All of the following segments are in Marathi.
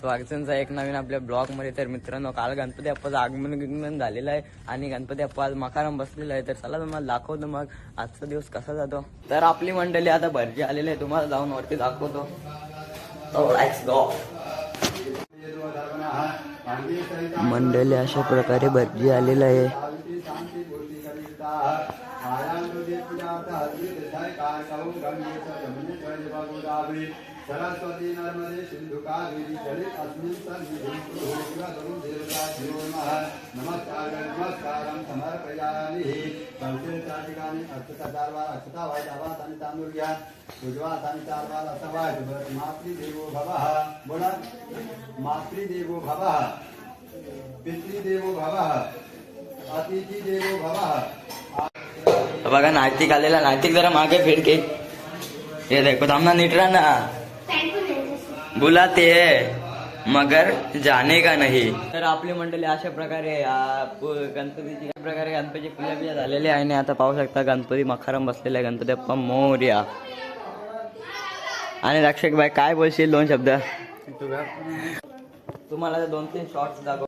स्वागतांचा एक नवीन आपल्या ब्लॉगमध्ये. तर मित्रांनो काल गणपती बाप्पाचं आगमन गिगमन झालेलं आहे आणि गणपती बाप्पा आज मकाराम बसलेला आहे. तर चला तुम्हाला दाखवतो मग आजचा दिवस कसा जातो. तर आपली मंडळी आता भरजी आलेली आहे. तुम्हाला जाऊन वरती दाखवतो. Oh, मंडळी अशा प्रकारे भरजी आलेलं आहे. सरस्वती नर्मदे सिंधु कावेरी जले अस्मिन् सन्निधिं नमः। नमस्कार नमस्कारं समर्पयामि। संस्कृता ठिकाणी अक्षता चार वार अक्षता वाईट आवाज आणि तांदूळ घ्या उजवास आणि चार वार असा वाईट भवः। बोला मातृदेवो भवः। पितृदेवो भवः। अतिथिदेवो भवः। बघा नाटिक आलेला नाटिक जरा मागे फिरके। ये देखो थांबना नीट राहा ना. बुलाते है मगर जाने का नाही। तर आपली मंडळी अशा प्रकारे गणपतीची अशा प्रकारे गणपतीची पूजा बिजा झालेली आहे आणि आता पाहू शकता गणपती मखारम बसलेला आहे गणपती बाप्पा मोर्या. आणि रक्षक बाई काय बोलशील दोन शब्द? तुम्हाला दोन तीन शॉर्ट्स दाखव.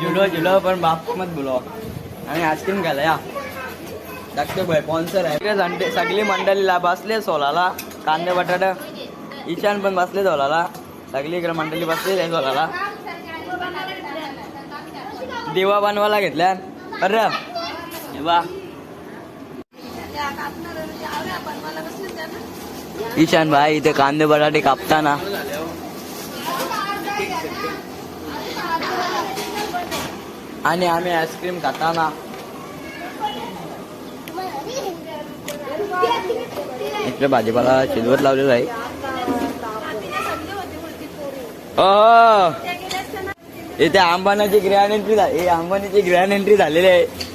जुलो जुलो पण बाप मत बोलो. आणि आईस्क्रीम घ्यायला या. भाई स्पॉन्सर आहे. सगळे जण- सगळी मंडळीला बसले सोलाला. कांदे बटाटा. ईशान पण बसले सोलाला. सगळी इकडे मंडळी बसले आहे सोलाला. दिवा बनवायला घेतल्या अरे बा ईशान भाई इथे कांदे बटाटे कापताना. आणि आम्ही आईस्क्रीम खाताना. इकडे भाजीपाला शिजवत लावलेला आहे. हो इथे अंबानाची ग्रँड एंट्री झाली अंबानीची ग्रँड एंट्री झालेली आहे.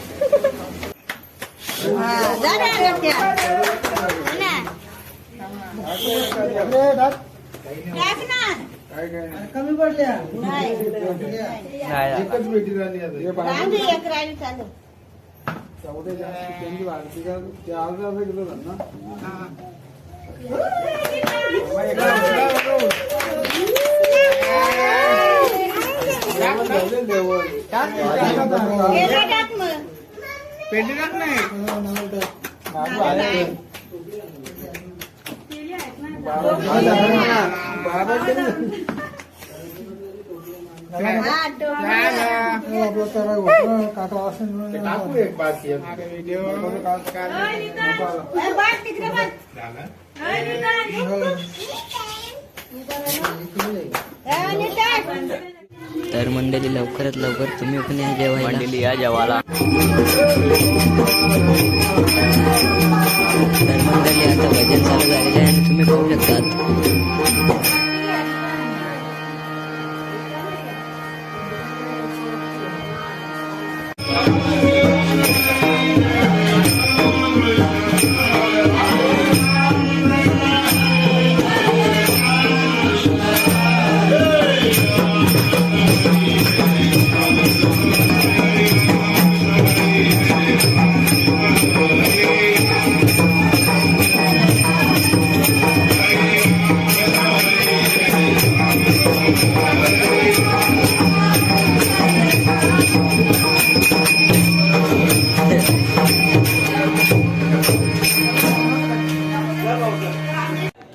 कमी पडल्या काय झालं? एकच भेटी झाली आता. हे बाहेर एक राहिली चालू चौदा जास्त त्यांची वाढती का? ते अर्धा अर्धा किलो झालं ना? गेला. बाबा केलं. हा, तर मंडळी लवकरात लवकर तुम्ही पण या जेवायला. मंडळी या जेवाला तर मंडळी आता भजन चालू झालेलं आहे आणि तुम्ही पाहू शकतात.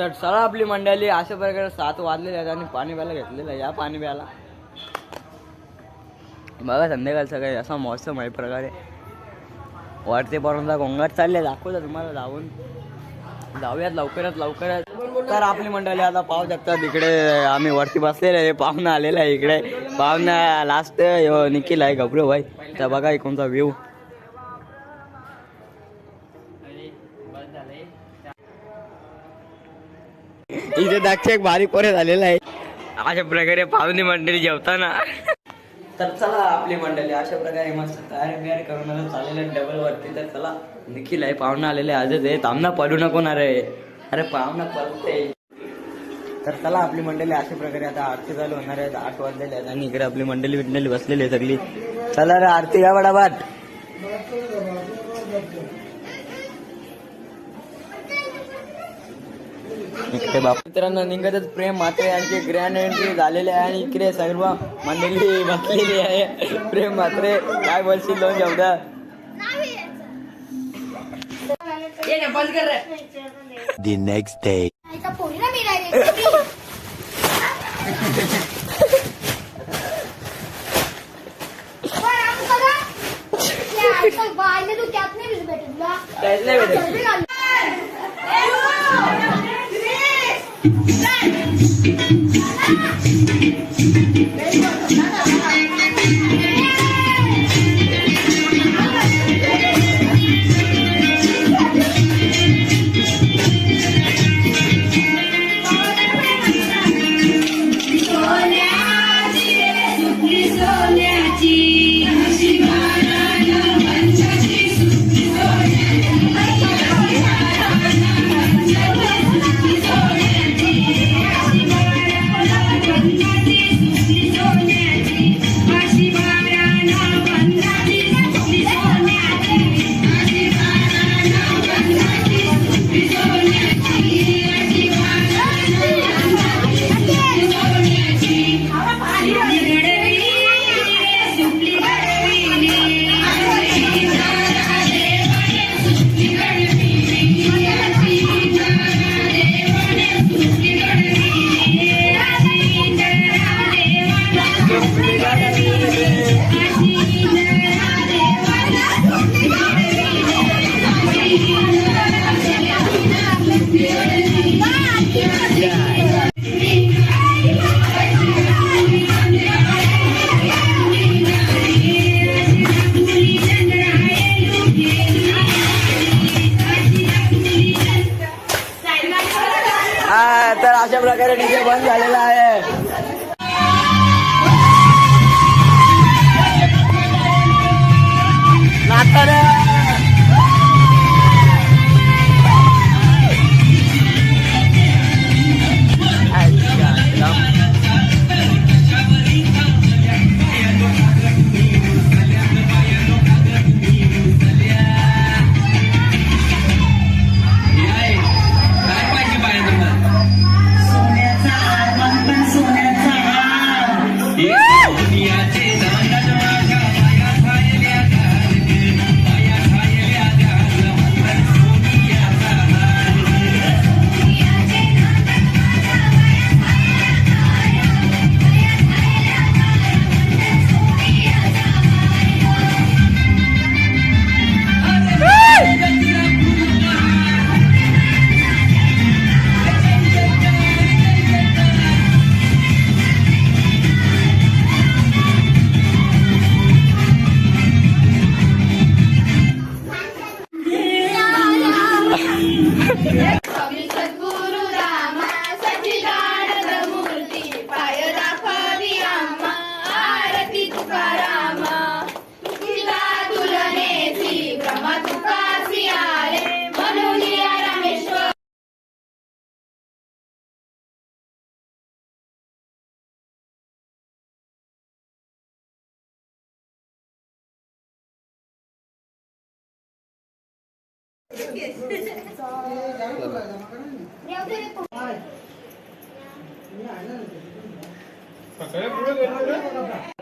तर चला आपली मंडळी अशा प्रकारे सात वाजलेले आहेत आणि पाणी प्यायला घेतलेलं आहे. या पाणी प्यायला. बघा संध्याकाळ सकाळी असा मौसम आहे प्रकारे. वरती गोंगाट चालले दाखवतो तुम्हाला जाऊन. जाऊयात लवकरात लवकरात. तर आपली मंडळी आता पाहू शकतात इकडे. आम्ही वरती बसलेले आहे. पाहुणा आलेला आहे इकडे. पाहुणा लास्ट निखिल आहे घबरू भाई. तर बघा इकडचा व्ह्यू इथे दक्ष एक भारी पोरे झालेला आहे. अशा प्रकारे पाहुणे मंडळी जेवताना. तर चला आपली मंडळी अशा प्रकारे मस्त तयारी बियारी करून चाललेलं डबल वरती. तर चला निखिल आहे पाहुणा आलेले आजच आहे. थांबना पडू नको ना रे. अरे पाव ना पळते तर चला आपली मंडळी अशा प्रकारे आता आरती चालू होणार आहेत आठ वाजलेले आहेत आणि इकडे आपली मंडळी बिंडळी बसलेली आहे सगळी. चला रे आरती घ्या बडाबाट इकडे बाप. मित्रांनो निघतच प्रेम मात्रे यांची ग्रँड एंट्री झालेली आहे आणि इकडे सर्व मंडळी बसलेली आहे. प्रेम मात्रे काय बोलशील दोन शब्द? The next day. नाही भेटत. 三 हा तर अशा प्रकारे डीजे बंद झालेला आहे. आता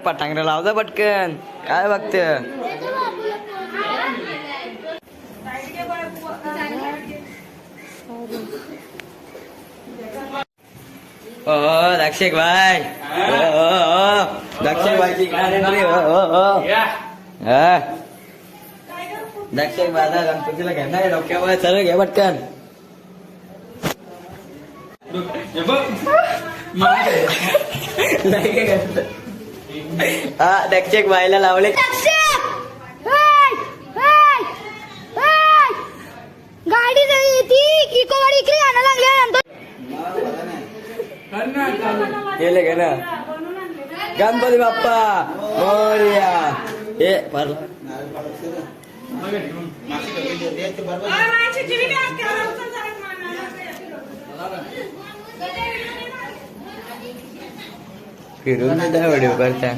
पटांगरा लावता पटकन काय बघते ओ दक्षिक भाई ओ ओ ओ दक्षिक भाई की गाडी रे ओ ओ ओ हा दक्षिक बाधा गणपतीला घेणार डोक्यावर. चल घे पटकन. हा दक्षिक बाईला लावले. गाडी जरी ती इको गाडी इकडे आणा लागली गेले का ना गणपती बाप्पा मोर्या. हे परला फिरून सुद्धा व्हिडिओ करता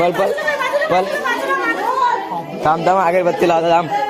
पल पल. पल. थांब थांब अगरबत्ती लावता थांब.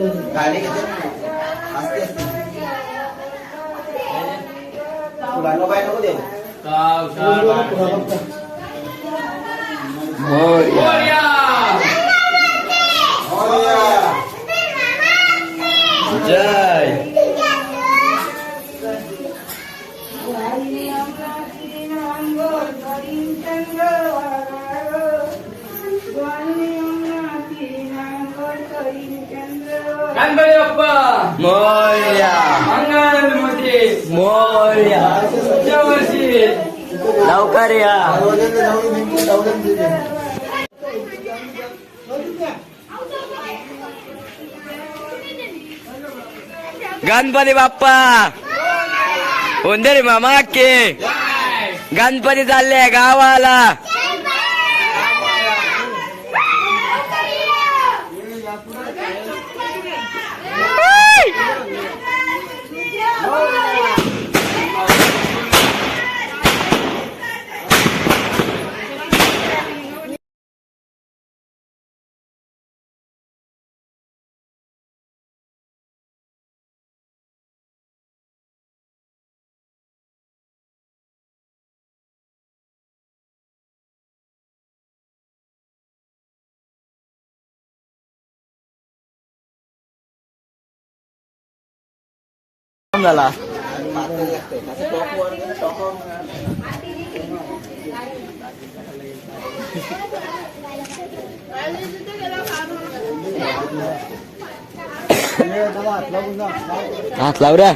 गाड़ी के आस्ते आस्ते पुरानो बाय नको देऊ काव शाळा बोलिया मोर्या पुढच्या वर्षी. लवकर या. गणपती बाप्पा. रे मामा के. गणपती चालले गावाला. झाला हात लाव रे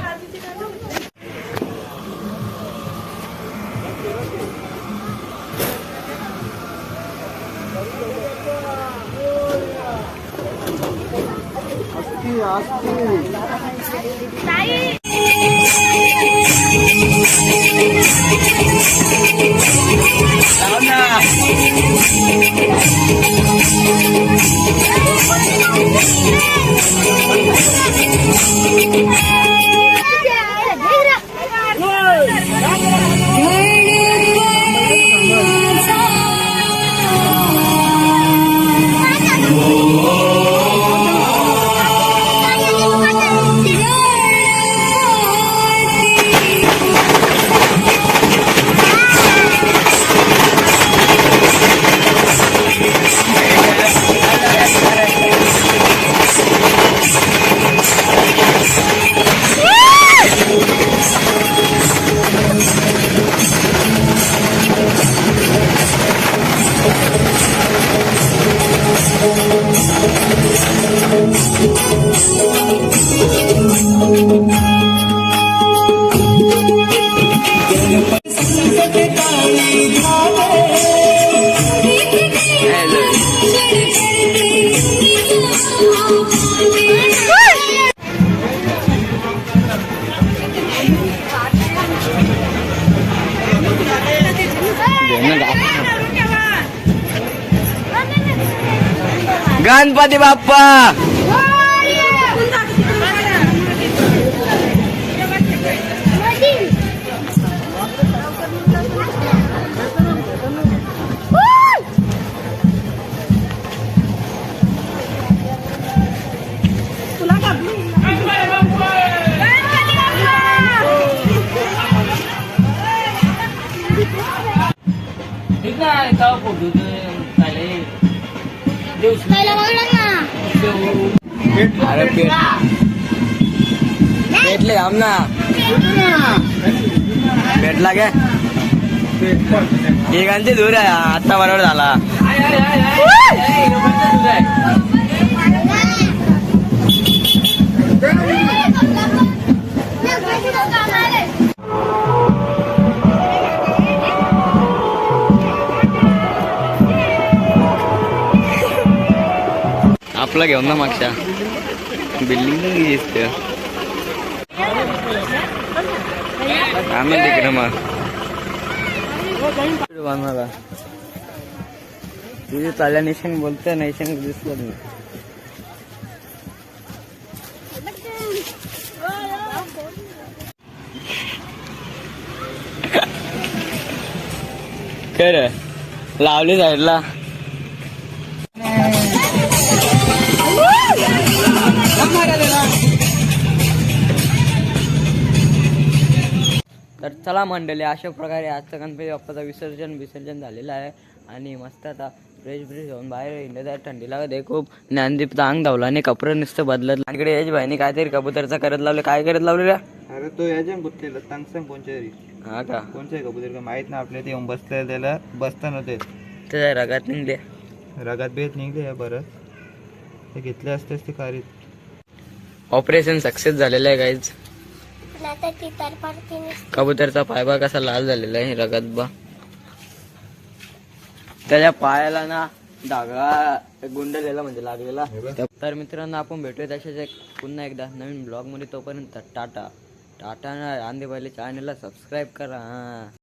ना गणपती बाप्पा ठीक आहे का अरे पेट. पेटले भेटले आम ना. भेटला काय ठिकाणची दूर आहे. आता बरोबर झाला. दूर आहे आपला घेऊन ना मागच्या. बिल्डिंग दिसते आम्ही तिकडे मग. बनवायला तुझे चाल्या नेशन बोलते नेशन दिसलं नाही. खरं लावली साईडला. चला मंडळी अशा प्रकारे आजचं गणपती बाप्पाचं विसर्जन विसर्जन झालेलं आहे. आणि मस्त आता फ्रेश फ्रेश होऊन बाहेर आहे. थंडी लागत आहे खूप. ज्ञानदीप अंग धावला आणि कपडे नुसतं बदलत आणि इकडे याच भाईने काहीतरी कबूतरचा करत लावले. काय करत लावले रे? अरे तो याच्या गुंतलेला सांग सांग कोणच्या तरी हा का? कोणच्या कबूतर का? माहीत ना आपल्या ते येऊन बसले त्याला. बसता नव्हते त्याच्या रगात निघले. रगात बेत निघले बरं ते घेतले असतेच ते कारीत ऑपरेशन सक्सेस झालेलं आहे काहीच कबूतरचा पायबा कसा लाल झालेला आहे रगात बा त्याच्या पायाला ना धागा गुंडलेला म्हणजे लागलेला तर मित्रांनो आपण भेटूया तशाच एक पुन्हा एकदा नवीन ब्लॉगमध्ये तोपर्यंत टाटा. टाटा ना आंधे पहिले चॅनलला सबस्क्राईब करा.